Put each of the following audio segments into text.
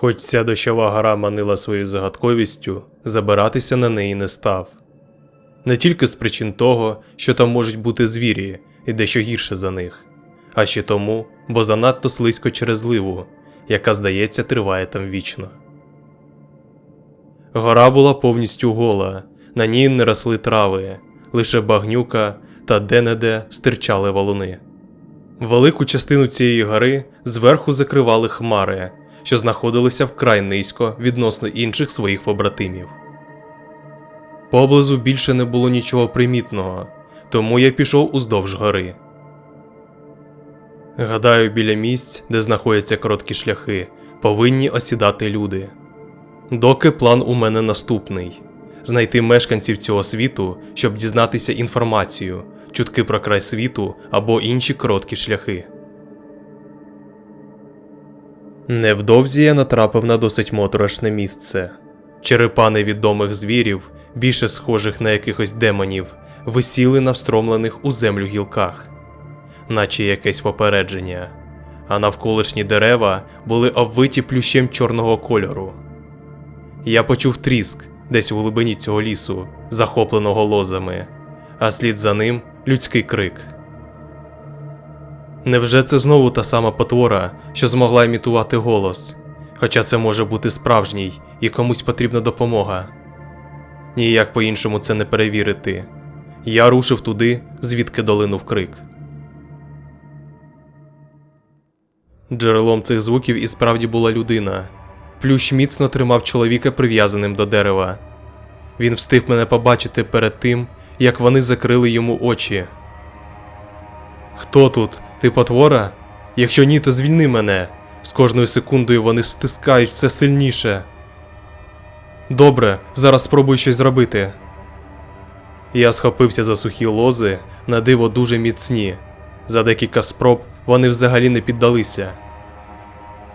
Хоч ця дощова гора манила своєю загадковістю, забиратися на неї не став. Не тільки з причин того, що там можуть бути звірі і дещо гірше за них, а ще тому, бо занадто слизько через зливу, яка, здається, триває там вічно. Гора була повністю гола, на ній не росли трави, лише багнюка та де-не-де стирчали валуни. Велику частину цієї гори зверху закривали хмари, що знаходилися вкрай низько відносно інших своїх побратимів. Поблизу більше не було нічого примітного, тому я пішов уздовж гори. Гадаю, біля місць, де знаходяться короткі шляхи, повинні осідати люди. Доки план у мене наступний: знайти мешканців цього світу, щоб дізнатися інформацію, чутки про край світу або інші короткі шляхи. Невдовзі я натрапив на досить моторошне місце. Черепа невідомих звірів, більше схожих на якихось демонів, висіли на встромлених у землю гілках, наче якесь попередження, а навколишні дерева були обвиті плющем чорного кольору. Я почув тріск десь у глибині цього лісу, захопленого лозами, а слід за ним людський крик. Невже це знову та сама потвора, що змогла імітувати голос? Хоча це може бути справжній і комусь потрібна допомога. Ніяк по-іншому це не перевірити. Я рушив туди, звідки долинув крик. Джерелом цих звуків і справді була людина. Плющ міцно тримав чоловіка прив'язаним до дерева. Він встиг мене побачити перед тим, як вони закрили йому очі. Хто тут? Ти потвора? Якщо ні, то звільни мене. З кожною секундою вони стискають все сильніше. Добре, зараз спробую щось зробити. Я схопився за сухі лози, на диво дуже міцні. За декілька спроб вони взагалі не піддалися.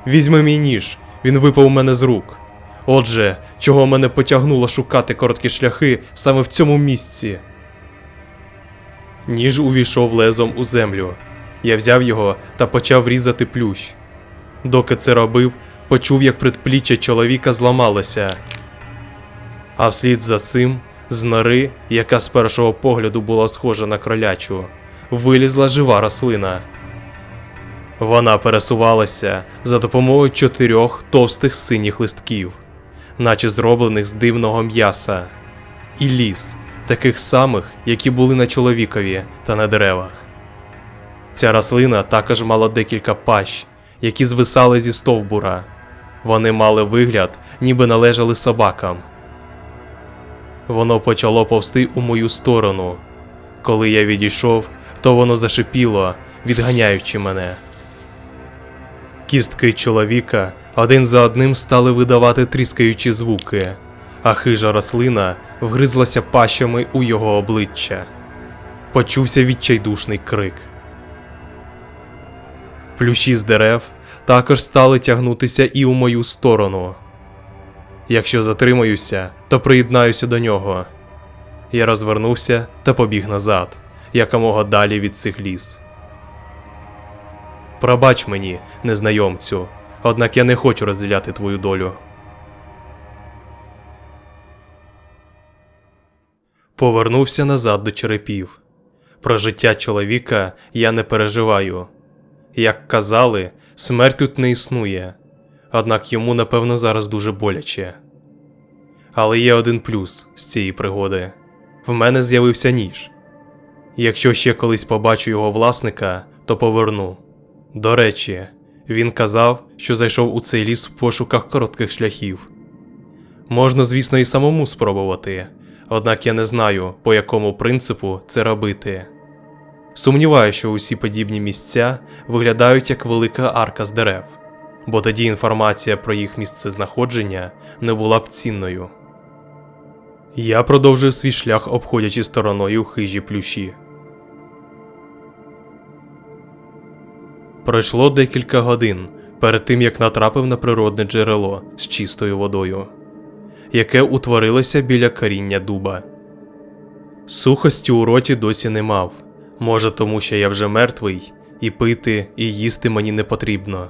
Візьми мій ніж, він випав у мене з рук. Отже, чого мене потягнуло шукати короткі шляхи саме в цьому місці. Ніж увійшов лезом у землю. Я взяв його та почав різати плющ. Доки це робив, почув, як предпліччя чоловіка зламалося. А вслід за цим, з нори, яка з першого погляду була схожа на кролячу, вилізла жива рослина. Вона пересувалася за допомогою чотирьох товстих синіх листків, наче зроблених з дивного м'яса, і ліс, таких самих, які були на чоловікові та на деревах. Ця рослина також мала декілька пащ, які звисали зі стовбура. Вони мали вигляд, ніби належали собакам. Воно почало повсти у мою сторону. Коли я відійшов, то воно зашипіло, відганяючи мене. Кістки чоловіка один за одним стали видавати тріскаючі звуки, а хижа рослина вгризлася пащами у його обличчя. Почувся відчайдушний крик. Плющі з дерев також стали тягнутися і у мою сторону. Якщо затримаюся, то приєднаюся до нього. Я розвернувся та побіг назад, якомога далі від цих ліс. Пробач мені, незнайомцю, однак я не хочу розділяти твою долю. Повернувся назад до черепів. Про життя чоловіка я не переживаю. Як казали, смерть тут не існує, однак йому, напевно, зараз дуже боляче. Але є один плюс з цієї пригоди: в мене з'явився ніж. Якщо ще колись побачу його власника, то поверну. До речі, він казав, що зайшов у цей ліс в пошуках коротких шляхів. Можна, звісно, і самому спробувати, однак я не знаю, по якому принципу це робити. Сумніваю, що усі подібні місця виглядають як велика арка з дерев, бо тоді інформація про їх місцезнаходження не була б цінною. Я продовжив свій шлях, обходячи стороною хижі плющі. Пройшло декілька годин перед тим, як натрапив на природне джерело з чистою водою, яке утворилося біля коріння дуба. Сухості у роті досі не мав. Може, тому що я вже мертвий, і пити, і їсти мені не потрібно.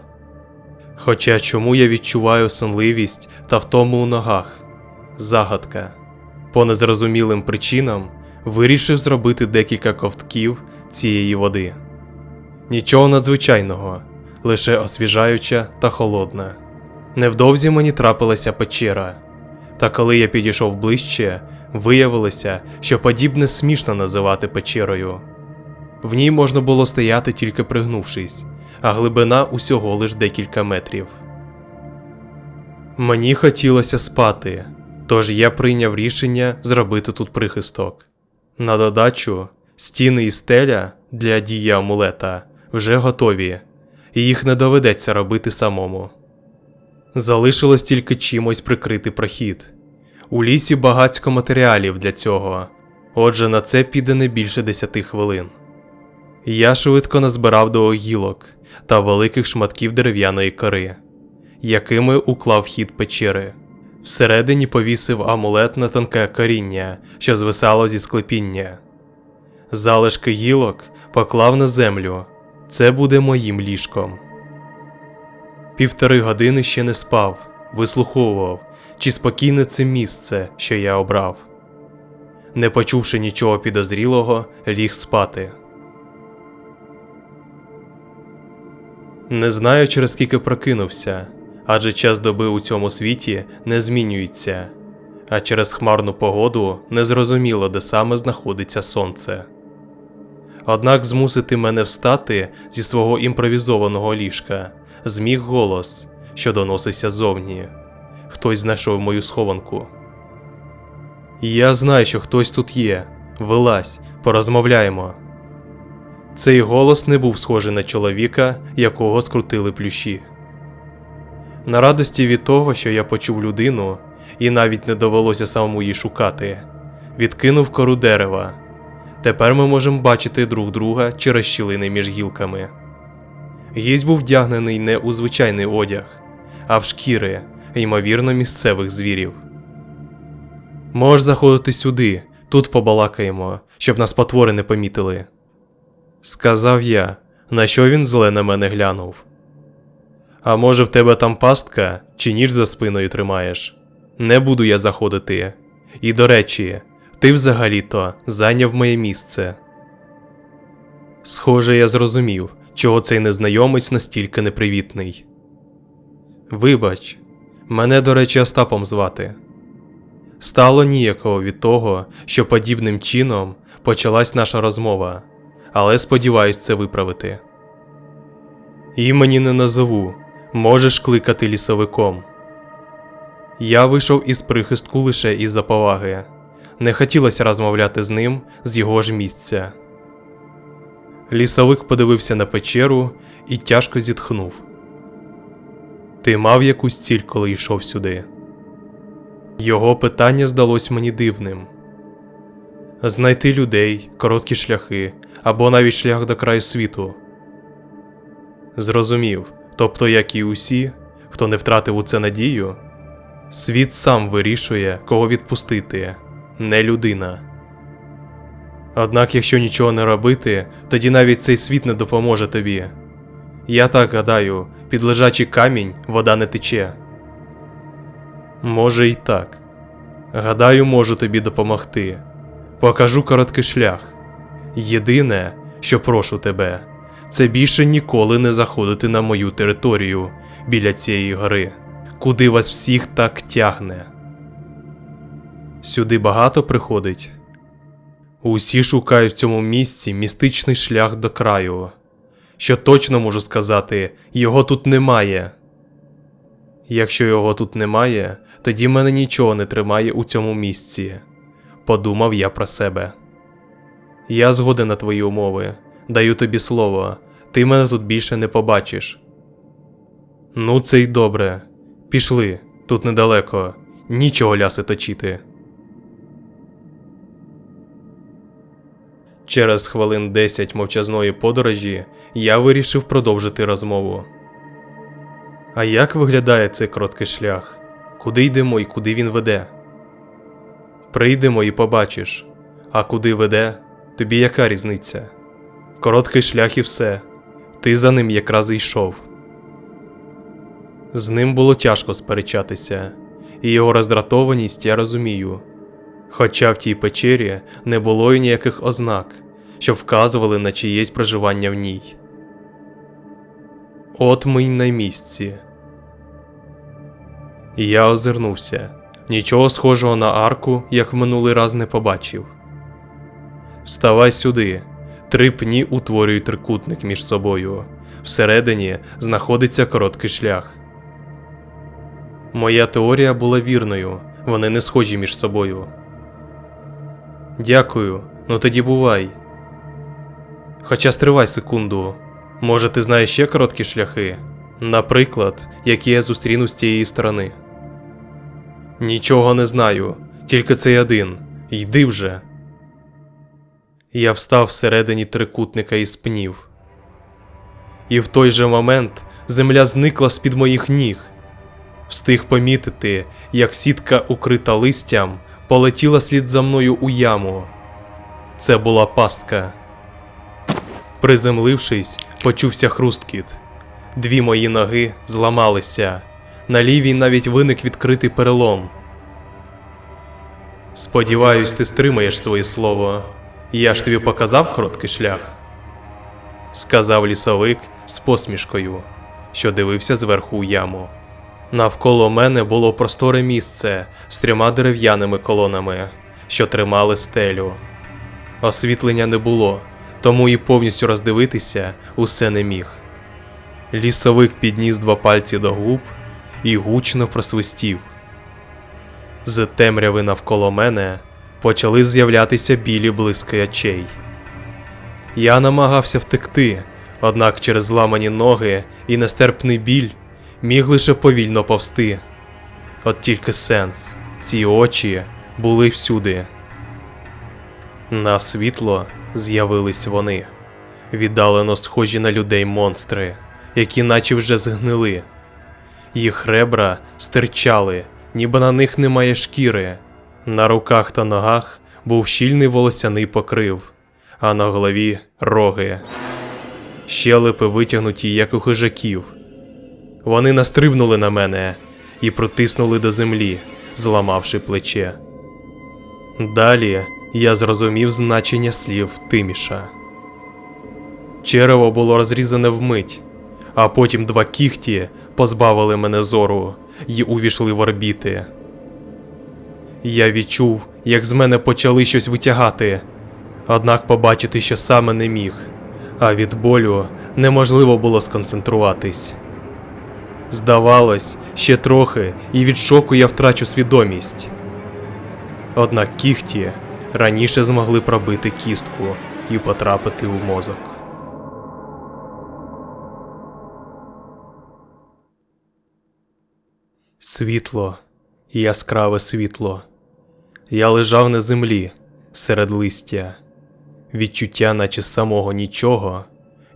Хоча чому я відчуваю сонливість та втому у ногах? Загадка. По незрозумілим причинам вирішив зробити декілька ковтків цієї води. Нічого надзвичайного, лише освіжаюча та холодна. Невдовзі мені трапилася печера, та коли я підійшов ближче, виявилося, що подібне смішно називати печерою. В ній можна було стояти тільки пригнувшись, а глибина усього лиш декілька метрів. Мені хотілося спати, тож я прийняв рішення зробити тут прихисток. На додачу, стіни і стеля для дії амулета вже готові, і їх не доведеться робити самому. Залишилось тільки чимось прикрити прохід. У лісі багатько матеріалів для цього, отже, на це піде не більше 10 хвилин. Я швидко назбирав до гілок та великих шматків дерев'яної кори, якими уклав хід печери. Всередині повісив амулет на тонке коріння, що звисало зі склепіння. Залишки гілок поклав на землю. Це буде моїм ліжком. Півтори години ще не спав, вислуховував, чи спокійне це місце, що я обрав. Не почувши нічого підозрілого, ліг спати. Не знаю, через скільки прокинувся, адже час доби у цьому світі не змінюється, а через хмарну погоду незрозуміло, де саме знаходиться сонце. Однак змусити мене встати зі свого імпровізованого ліжка зміг голос, що доносився зовні. Хтось знайшов мою схованку. Я знаю, що хтось тут є. Вилазь, порозмовляємо. Цей голос не був схожий на чоловіка, якого скрутили плющі. На радості від того, що я почув людину, і навіть не довелося самому її шукати, відкинув кору дерева. Тепер ми можемо бачити друг друга через щілини між гілками. Гість був вдягнений не у звичайний одяг, а в шкіри, ймовірно, місцевих звірів. Можеш заходити сюди, тут побалакаємо, щоб нас потвори не помітили. Сказав я, на що він зле на мене глянув. А може, в тебе там пастка чи ніж за спиною тримаєш? Не буду я заходити. І до речі, ти взагалі-то зайняв моє місце. Схоже, я зрозумів, чого цей незнайомець настільки непривітний. Вибач, мене, до речі, Остапом звати. Стало ніякого від того, що подібним чином почалась наша розмова, але сподіваюсь це виправити. Імені не назову, можеш кликати лісовиком. Я вийшов із прихистку лише із-за поваги. Не хотілося розмовляти з ним з його ж місця. Лісовик подивився на печеру і тяжко зітхнув. Ти мав якусь ціль, коли йшов сюди? Його питання здалось мені дивним знайти людей, короткі шляхи або навіть шлях до краю світу. Зрозумів, тобто, як і усі, хто не втратив у це надію, світ сам вирішує, кого відпустити, не людина. Однак, якщо нічого не робити, тоді навіть цей світ не допоможе тобі. Я так гадаю, під лежачий камінь вода не тече. Може і так. Гадаю, можу тобі допомогти. Покажу короткий шлях. Єдине, що прошу тебе, це більше ніколи не заходити на мою територію біля цієї гори, куди вас всіх так тягне. Сюди багато приходить. Усі шукають в цьому місці містичний шлях до краю. Що точно можу сказати, його тут немає. Якщо його тут немає, тоді мене нічого не тримає у цьому місці. Подумав я про себе. Я згоден на твої умови, даю тобі слово, ти мене тут більше не побачиш. Ну, це й добре. Пішли, тут недалеко, нічого ляси точити. Через хвилин 10 мовчазної подорожі я вирішив продовжити розмову. А як виглядає цей короткий шлях? Куди йдемо і куди він веде? Прийдемо і побачиш. А куди веде, тобі яка різниця? Короткий шлях і все. Ти за ним якраз і йшов. З ним було тяжко сперечатися, і його роздратованість я розумію. Хоча в тій печері не було й ніяких ознак, що вказували на чиєсь проживання в ній. От ми й на місці. Я озирнувся. Нічого схожого на арку, як в минулий раз не побачив. Вставай сюди. Три пні утворюють трикутник між собою. Всередині знаходиться короткий шлях. Моя теорія була вірною, вони не схожі між собою. Дякую, ну тоді бувай. Хоча стривай секунду. Може, ти знаєш ще короткі шляхи? Наприклад, які я зустріну з тієї сторони. Нічого не знаю, тільки цей один. Йди вже. Я встав всередині трикутника із пнів. І в той же момент земля зникла з-під моїх ніг. Встиг помітити, як сітка, укрита листям, полетіла слід за мною у яму. Це була пастка. Приземлившись, почувся хрусткіт. Дві мої ноги зламалися. На лівій навіть виник відкритий перелом. Сподіваюсь, ти стримаєш своє слово. Я ж тобі показав короткий шлях, сказав лісовик з посмішкою, що дивився зверху у яму. Навколо мене було просторе місце з трьома дерев'яними колонами, що тримали стелю. Освітлення не було, тому і повністю роздивитися усе не міг. Лісовик підніс два пальці до губ і гучно просвистів. З темряви навколо мене почали з'являтися білі блиски очей. Я намагався втекти, однак через зламані ноги і нестерпний біль міг лише повільно повсти. От тільки сенс, ці очі були всюди. На світло з'явились вони, віддалено схожі на людей монстри, які наче вже згнили. Їх ребра стирчали, ніби на них немає шкіри. На руках та ногах був щільний волосяний покрив, а на голові роги. Щелепи витягнуті, як у хижаків. Вони настрибнули на мене і протиснули до землі, зламавши плече. Далі я зрозумів значення слів Тиміша. Черево було розрізане вмить, а потім два кіхті позбавили мене зору і увійшли в орбіти. Я відчув, як з мене почали щось витягати, однак побачити, що саме не міг, а від болю неможливо було сконцентруватись. Здавалось, ще трохи, і від шоку я втрачу свідомість. Однак кіхті раніше змогли пробити кістку і потрапити у мозок. Світло, яскраве світло. Я лежав на землі серед листя. Відчуття, наче самого нічого,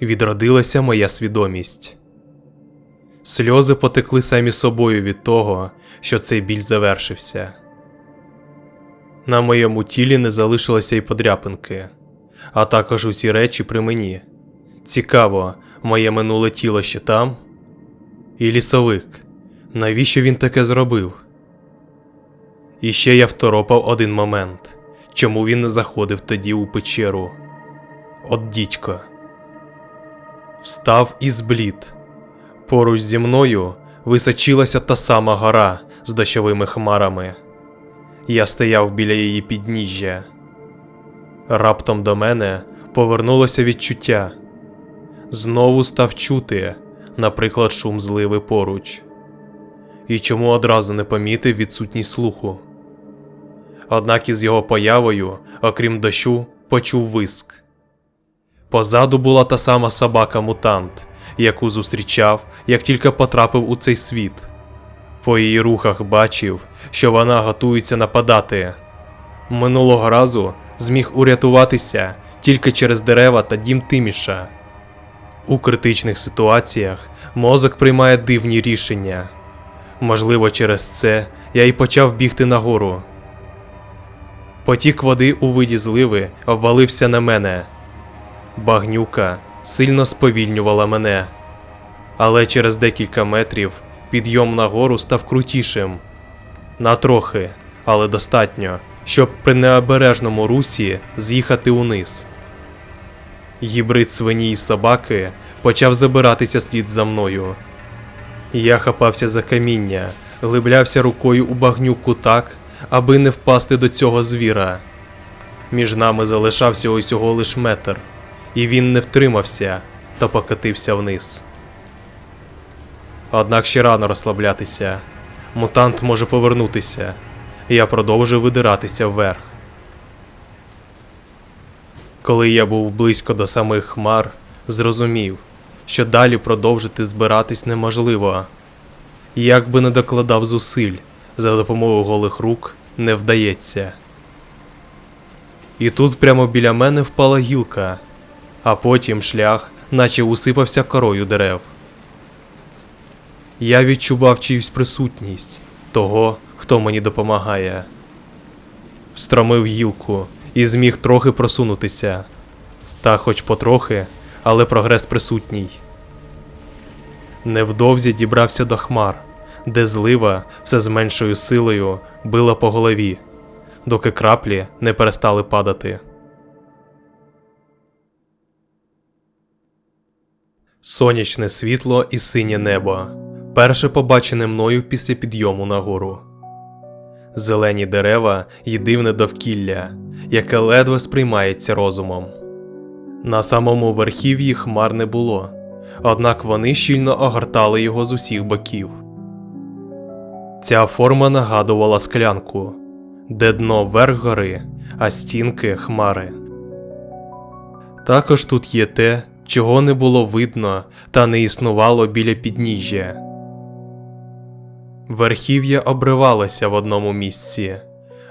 відродилася моя свідомість. Сльози потекли самі собою від того, що цей біль завершився. На моєму тілі не залишилося й подряпинки, а також усі речі при мені. Цікаво, моє минуле тіло ще там? І лісовик. Навіщо він таке зробив? І ще я второпав один момент чому він не заходив тоді у печеру. От дідько. Встав і зблід. Поруч зі мною височилася та сама гора з дощовими хмарами. Я стояв біля її підніжжя. Раптом до мене повернулося відчуття. Знову став чути, наприклад, шум зливи поруч. І чому одразу не помітив відсутність слуху. Однак із його появою, окрім дощу, почув виск. Позаду була та сама собака-мутант, яку зустрічав, як тільки потрапив у цей світ. По її рухах бачив, що вона готується нападати. Минулого разу зміг урятуватися тільки через дерева та дім Тиміша. У критичних ситуаціях мозок приймає дивні рішення. Можливо, через це я й почав бігти нагору. Потік води у виді зливи обвалився на мене. Багнюка сильно сповільнювала мене, але через декілька метрів підйом на гору став крутішим. На трохи, але достатньо, щоб при необережному русі з'їхати униз. Гібрид свині й собаки почав забиратися слід за мною. Я хапався за каміння, глиблявся рукою у багнюку так, аби не впасти до цього звіра. Між нами залишався усього лиш метр, і він не втримався та покотився вниз. Однак ще рано розслаблятися. Мутант може повернутися. Я продовжую видиратися вверх. Коли я був близько до самих хмар, зрозумів, що далі продовжити збиратись неможливо. Як би не докладав зусиль, за допомогою голих рук не вдається. І тут прямо біля мене впала гілка, а потім шлях, наче усипався корою дерев. Я відчував чиюсь присутність того, хто мені допомагає. Встромив гілку і зміг трохи просунутися. Та хоч потрохи, але прогрес присутній. Невдовзі дібрався до хмар, де злива все з меншою силою била по голові, доки краплі не перестали падати. Сонячне світло і синє небо. Перше побачене мною після підйому на гору. Зелені дерева й дивне довкілля, яке ледве сприймається розумом. На самому верхів'ї хмар не було, однак вони щільно огортали його з усіх боків. Ця форма нагадувала склянку, де дно верх гори, а стінки хмари. Також тут є те, чого не було видно та не існувало біля підніжжя. Верхів'я обривалося в одному місці,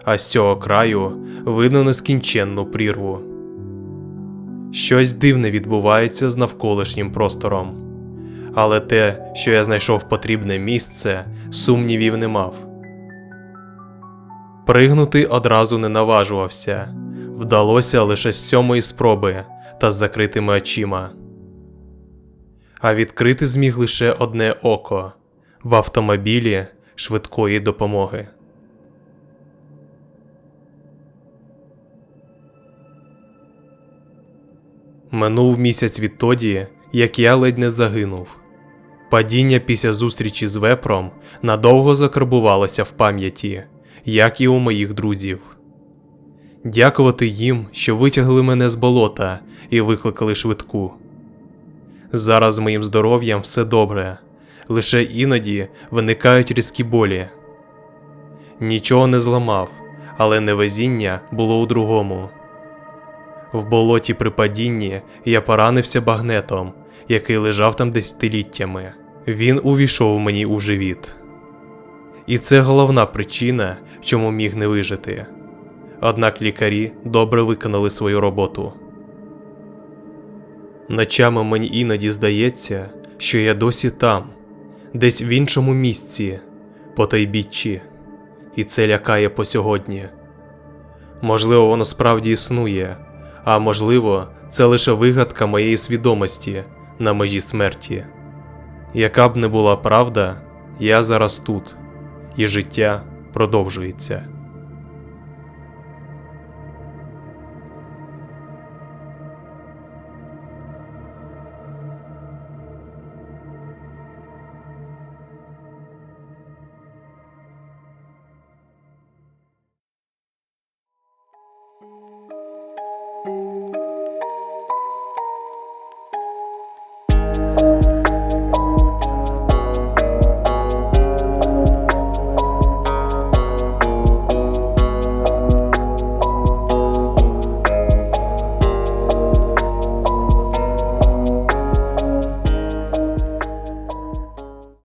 а з цього краю видно нескінченну прірву. Щось дивне відбувається з навколишнім простором. Але те, що я знайшов потрібне місце, сумнівів не мав. Пригнути одразу не наважувався, вдалося лише з сьомої спроби та з закритими очима. А відкрити зміг лише одне око в автомобілі швидкої допомоги. Минув місяць відтоді, як я ледь не загинув. Падіння після зустрічі з вепром надовго закарбувалося в пам'яті, як і у моїх друзів. Дякувати їм, що витягли мене з болота і викликали швидку. Зараз з моїм здоров'ям все добре, лише іноді виникають різкі болі. Нічого не зламав, але невезіння було у другому. В болоті при падінні я поранився багнетом, який лежав там десятиліттями. Він увійшов мені у живіт. І це головна причина, чому міг не вижити. Однак лікарі добре виконали свою роботу. Ночами мені іноді здається, що я досі там, десь в іншому місці, по тайбіччі, і це лякає по сьогодні. Можливо, воно справді існує, а можливо, це лише вигадка моєї свідомості на межі смерті. Яка б не була правда, я зараз тут, і життя продовжується.